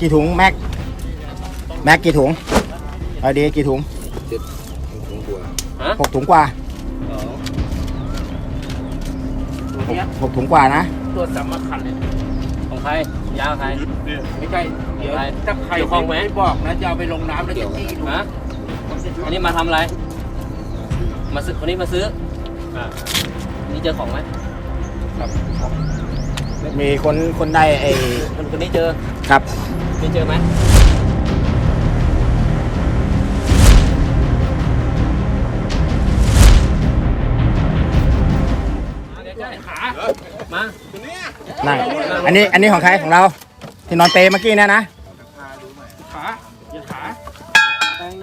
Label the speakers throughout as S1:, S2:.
S1: กี่ถุงแม็ก แม็กกี่ถุงเอาดีกี่ถุง
S2: เจ็ดถุงกว่า
S1: หกถุงกว่า
S3: ตัวเนี้ย
S1: หกถุงกว่านะ
S3: ตัวสำคัญเลย
S4: ของใคร ยาวใคร
S3: ไม่ใช่ เดี๋ยว
S4: อะไร
S3: ถ้าใคร
S4: เกี่ยวข้องไหม
S3: ไม่บอกนะ จะเอาไปลงน้ำแล้วจะจี้ดู
S4: ฮะอันนี้มาทำอะไร มาซื้อคนนี้มาซื้ออ่านี่เจอของไหม
S1: มีคนคนได้ไอ้
S4: คนคนนี้เจอ
S1: ครับ
S4: นี่เจอไหม
S3: ขา
S4: มา
S1: นั่งอันนี้อันนี้ของใครของเรา ที่นอนเปรย์เมื่อกี้เนี่ยนะ
S3: ขาอย่าขา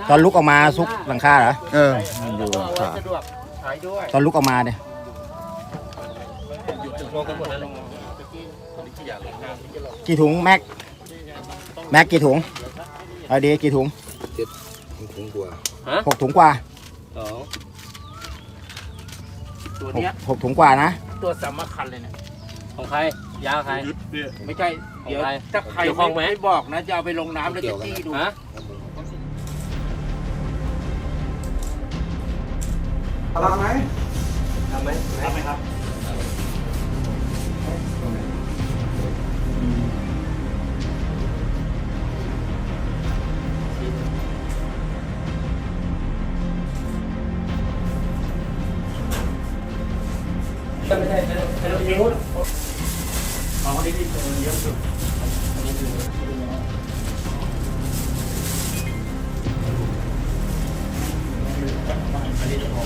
S1: ตอนลุกออกมาซุกหลังคาเหรอ
S2: เออ
S1: อยู่หลังคา
S3: สะดวกถ่ายด้วย
S1: ตอนลุกออกมาเนี่ย
S4: ลงกันหมดแล้วเลย
S1: กี่ถุงแม็ก แม็กกี่ถุงเอาดีกี่ถุง
S2: เจ็ดถุงกว่า
S4: ฮะ
S1: หกถุงกว่า
S4: สอง
S3: ตัว
S1: หก
S3: เนี้ย
S1: หกถุงกว่านะ
S3: ตัวสำคัญเลยเนี่ย
S4: ของใคร ยาวใคร
S3: ไม่ใช่เดี๋ยว
S4: ของใคร
S3: ถ้าใคร
S4: เกี่ยวข้องไหม
S3: ไม่บอกนะจะเอาไปลงน้ำแล้วจะจี้ดู
S4: ฮะ
S2: ทำไหม
S4: ทำไหมทำไหมครับ ไม่ใช่ไม่ใช่ไม่ใช่นิ้วอ๋อคนนี้ที่เยอะสุดอันนี้คืออันนี้พอ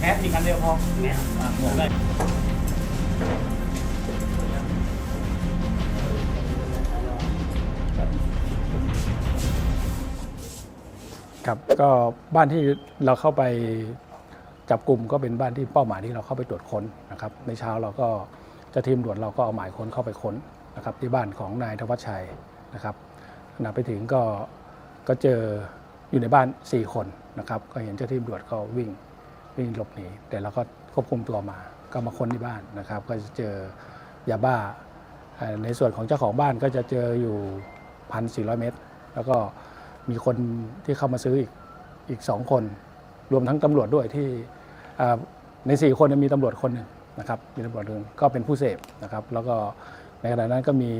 S3: แค่มีคันเดียวพอเนี่ยได้
S5: ครับก็บ้านที่เราเข้าไป จับกลุ่มก็เป็นบ้านที่เป้าหมายที่เราเข้าไปตรวจค้นนะครับในเช้าเราก็เจะทีมตรวจเราก็เอาหมายค้นเข้าไปค้นนะครับที่บ้านของนายธวัชชัยนะครับขณะไปถึงก็ก็เจออยู่ในบ้าน 4 คนนะครับก็เห็นเจ้าที่ตำรวจก็วิ่งวิ่งหลบหนีแต่เราก็ควบคุมตัวมา ก็มาค้นที่บ้านนะครับ ก็จะเจอยาบ้า ในส่วนของเจ้าของบ้านก็จะเจออยู่ 1,400 เมตร แล้วก็มีคนที่เข้ามาซื้ออีกอีกสองคน รวมทั้งตำรวจด้วยที่ ใน 4คนเนมีตำรวจคนหนึ่งนะครับมีตำรวจหนึ่งก็เป็นผู้เสพนะครับ แล้วก็ในขณะนั้นก็มี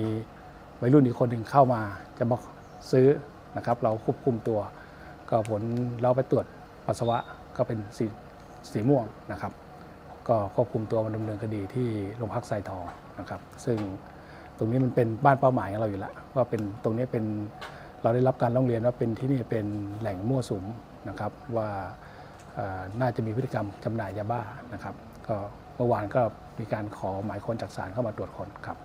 S5: วัยรุ่นอีกคนหนึ่งเข้ามาจะมาซื้อนะครับ เราควบคุมตัว ก็ผลเราไปตรวจปัสสาวะก็เป็นสีสีม่วงนะครับ ก็ควบคุมตัวมาดำเนินคดีที่โรงพักไซทองนะครับ ซึ่งตรงนี้มันเป็นบ้านเป้าหมายของเราอยู่แล้วว่าเป็นตรงนี้เป็นเราได้รับการร้องเรียนว่าเป็นที่นี่เป็นแหล่งมั่วสุมนะครับว่า น่าจะมีพฤติกรรมจำหน่ายยาบ้านะครับ ก็เมื่อวานก็มีการขอหมายค้นจากศาลเข้ามาตรวจค้นครับ